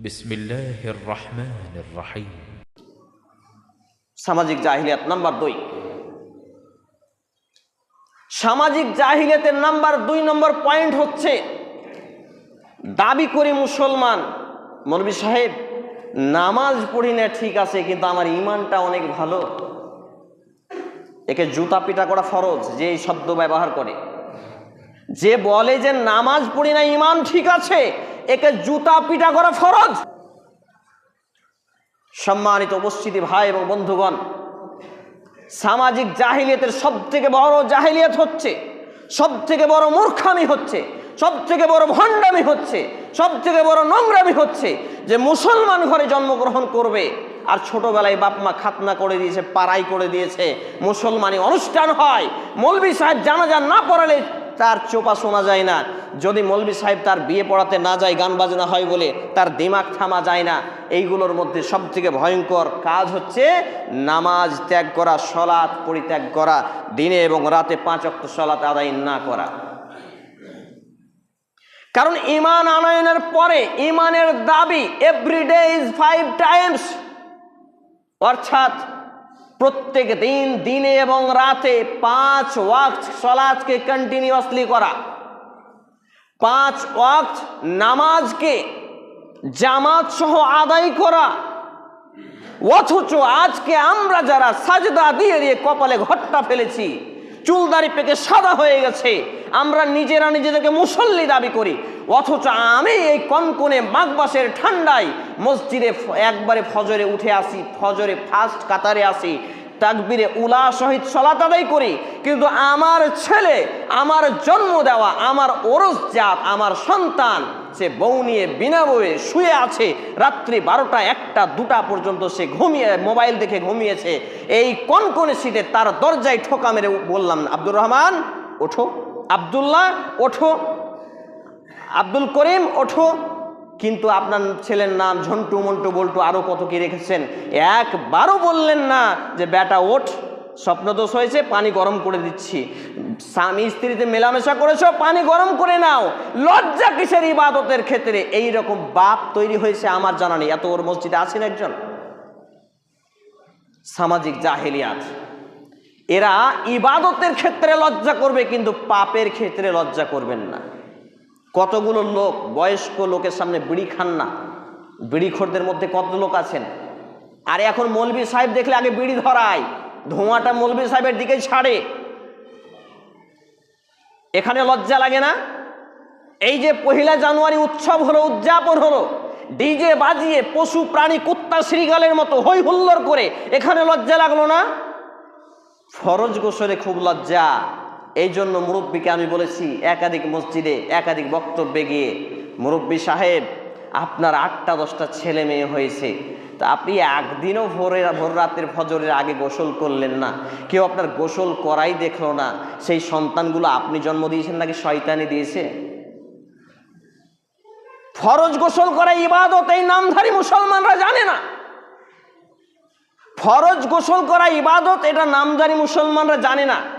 بسم الله الرحمن الرحيم সামাজিক জাহিলিয়াত নাম্বার দুই সামাজিক জাহিলিয়াতের নাম্বার দুই নম্বর পয়েন্ট হচ্ছে দাবি করি মুসলমান মৌলবী সাহেব নামাজ পড়ি না ঠিক আছে কিন্তু আমার ইমানটা অনেক ভালো একে জুতা পিটা করা ফরজ যে এই শব্দ ব্যবহার করে যে বলে যে নামাজ পড়ি না ইমান ঠিক আছে একে জুতা পিটা করা ফরজ। সম্মানিত উপস্থিতি ভাই এবং বন্ধুগণ, সামাজিক জাহিলিয়াতের সব থেকে বড় জাহিলিয়াত হচ্ছে সব থেকে বড় মূর্খামি হচ্ছে সব থেকে বড় ভণ্ডামি হচ্ছে সব থেকে বড় নোংরামি হচ্ছে যে মুসলমান ঘরে জন্মগ্রহণ করবে আর ছোটবেলায় বাপ মা খাতনা করে দিয়েছে, পাড়াই করে দিয়েছে, মুসলমানি অনুষ্ঠান হয় মৌলবী সাহেব জানাজা না পড়ালে তার চোপা শোনা যায় না। যদি মৌলবী সাহেব তার বিয়ে পড়াতে না যায়, গান বাজনা হয় বলে তার দিমাগ থামা যায় না, এইগুলোর মধ্যে সবথেকে ভয়ঙ্কর কাজ হচ্ছে নামাজ ত্যাগ করা, সলাৎ পরিত্যাগ করা, দিনে এবং রাতে পাঁচ অক্ট সলাৎ আদায় না করা। কারণ ইমান আনয়নের পরে ইমানের দাবি এভরিডে ইজ ফাইভ টাইমস অর্থাৎ প্রত্যেক দিন দিনে এবং রাতে পাঁচ ওয়াক্ত সলাজকে কন্টিনিউয়াসলি করা। পাঁচ ওয়াক্ত নামাজকে জামাত সহ আদায় করা। অথচ আজকে আমরা যারা সাজদা দিয়ে দিয়ে কপালে ঘট্টা ফেলেছি, চুলদারি পেকে সাদা হয়ে গেছে, আমরা নিজেরা নিজেদেরকে মুসল্লি দাবি করি অথচ আমি এই কনকনে মাঘবাসের ঠান্ডায় মসজিদে একবারে ফজরে উঠে আসি, ফজরে ফার্স্ট কাতারে আসি, তাকবিরে উলা সহিত সলাত আদায় করি। কিন্তু আমার ছেলে, আমার জন্ম দেওয়া, আমার ওরস জাত, আমার সন্তান, সে বউ নিয়ে বিনা বউয়ে শুয়ে আছে, রাত্রি বারোটা একটা, দুটা পর্যন্ত সে ঘুমিয়ে, মোবাইল দেখে ঘুমিয়েছে। এই কনকনে শীতে তার দরজায় ঠোকা মেরে বললাম, আব্দুর রহমান, ওঠো। আব্দুল্লাহ, ওঠো। আব্দুল করিম, ওঠো। কিন্তু আপনার ছেলের নাম ঝন্টু, মন্টু, বল্টু আরও কত কি রেখেছেন? একবারও বললেন না যে, বেটা, ওঠ। স্বপ্নদোষ হয়েছে, পানি গরম করে দিচ্ছি। স্বামী স্ত্রীতে মেলামেশা করেছ, পানি গরম করে নাও। লজ্জা কিসের ইবাদতের ক্ষেত্রে? এই রকম বাপ তৈরি হয়েছে আমার জানা নেই। এত ওর মসজিদে আছেন একজন? সামাজিক জাহেলিয়াত। এরা ইবাদতের ক্ষেত্রে লজ্জা করবে, কিন্তু পাপের ক্ষেত্রে লজ্জা করবেন না। কতগুলো লোক, বয়স্ক লোকের সামনে বিড়ি খান না? বিড়িখোরদের মধ্যে কত লোক আছেন? আর এখন মৌলবী সাহেব দেখলে আগে বিড়ি ধরায়, ধোঁয়াটা মৌলবী সাহেবের দিকে ছাড়ে। এখানে লজ্জা লাগে না? এই যে পহিলা জানুয়ারি উৎসব হলো, উদযাপন হলো, ডিজে বাজিয়ে পশু, প্রাণী, কুত্তা শ্রীগালের মতো হই হুল্লোড় করে, এখানে লজ্জা লাগল না? ফরজ গোসরে খুব লজ্জা। এই জন্য মুরব্বীকে আমি বলেছি, একাধিক মসজিদে, একাধিক বক্তব্যে গিয়ে, মুরব্বী সাহেব, আপনার আটটা দশটা ছেলে মেয়ে হয়েছে। তা আপনি একদিনও ভোরের ভোর রাতের ফজরের আগে গোসল করলেন না। কেউ আপনার গোসল করাই দেখল না। সেই সন্তানগুলো আপনি জন্ম দিয়েছেন নাকি শয়তানি দিয়েছে? ফরজ গোসল করা ইবাদত, এই নামধারী মুসলমানরা জানে না। ফরজ গোসল করা ইবাদত, এটা নামদারি মুসলমানরা জানে না।